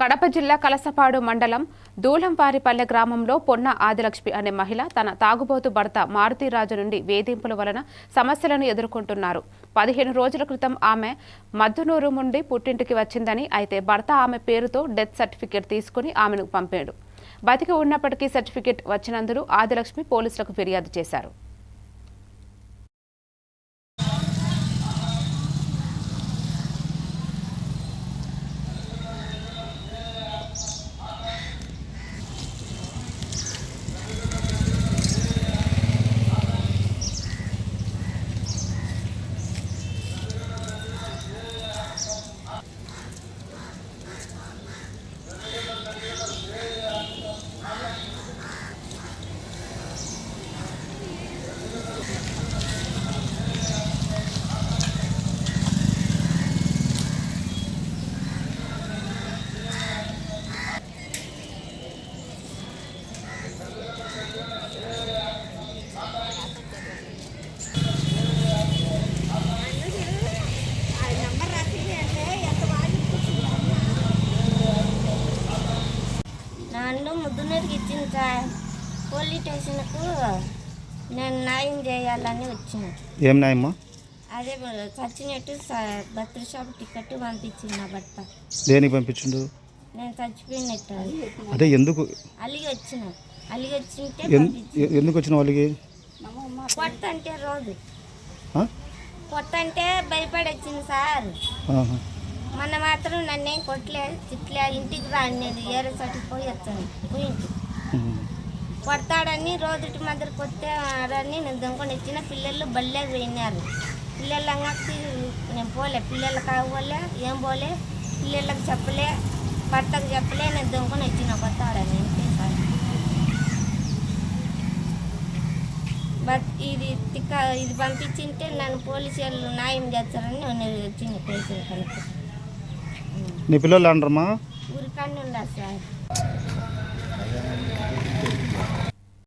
కడప జిల్లా కలసపాడు మండలం దూలంపారిపల్లె గ్రామంలో పొన్న ఆదిలక్ష్మి అనే మహిళ తన తాగుబోతు భర్త మారుతీరాజు నుండి వేధింపుల వలన సమస్యలను ఎదుర్కొంటున్నారు. పదిహేను రోజుల క్రితం ఆమె మద్దునూరు నుండి పుట్టింటికి వచ్చిందని అయితే భర్త ఆమె పేరుతో డెత్ సర్టిఫికేట్ తీసుకుని ఆమెను పంపాడు. బతికి ఉన్నప్పటికీ సర్టిఫికేట్ వచ్చినందుకు ఆదిలక్ష్మి పోలీసులకు ఫిర్యాదు చేశారు. ముద్దునూరుకి ఇచ్చింది సార్ పోలీస్ స్టేషన్కు నేను న్యాయం చేయాలని వచ్చిన. ఏం నాయమ్మా అదే చచ్చినట్టు బర్త్ షాప్ టికెట్ పంపించింది నా భర్త. దేనికి పంపించిండు? నేను చచ్చిపోయినట్టు అదే. ఎందుకు? అలిగి వచ్చిన. అలిగి వచ్చింటే ఎందుకు వచ్చిన వాళ్ళకి పొట్ట అంటే రోజు? పొట్ట అంటే భయపడి వచ్చింది సార్. మొన్న మాత్రం నన్నేం కొట్టలే తిట్లే ఇంటికి రానిది ఏరే చోటికి పోయి వచ్చాను. పోయింటి కొడతాడని రోజుటి మధ్య కొట్టారని నేను దొంగకొని ఇచ్చిన పిల్లలు బల్లే పోయినారు. పిల్లల అంగకి నేను పోలే. పిల్లలు కావలే ఏం పోలే పిల్లలకు చెప్పలే భర్తకు చెప్పలే నేను దొంగకొని వచ్చిన కొత్తాడని బట్ ఇది తిక్క ఇది పంపించింటే నన్ను పోలీసు వాళ్ళు న్యాయం చేస్తారని నేను వచ్చింది కేసులు కనుక నీ పిల్లలు అంటారమ్మా?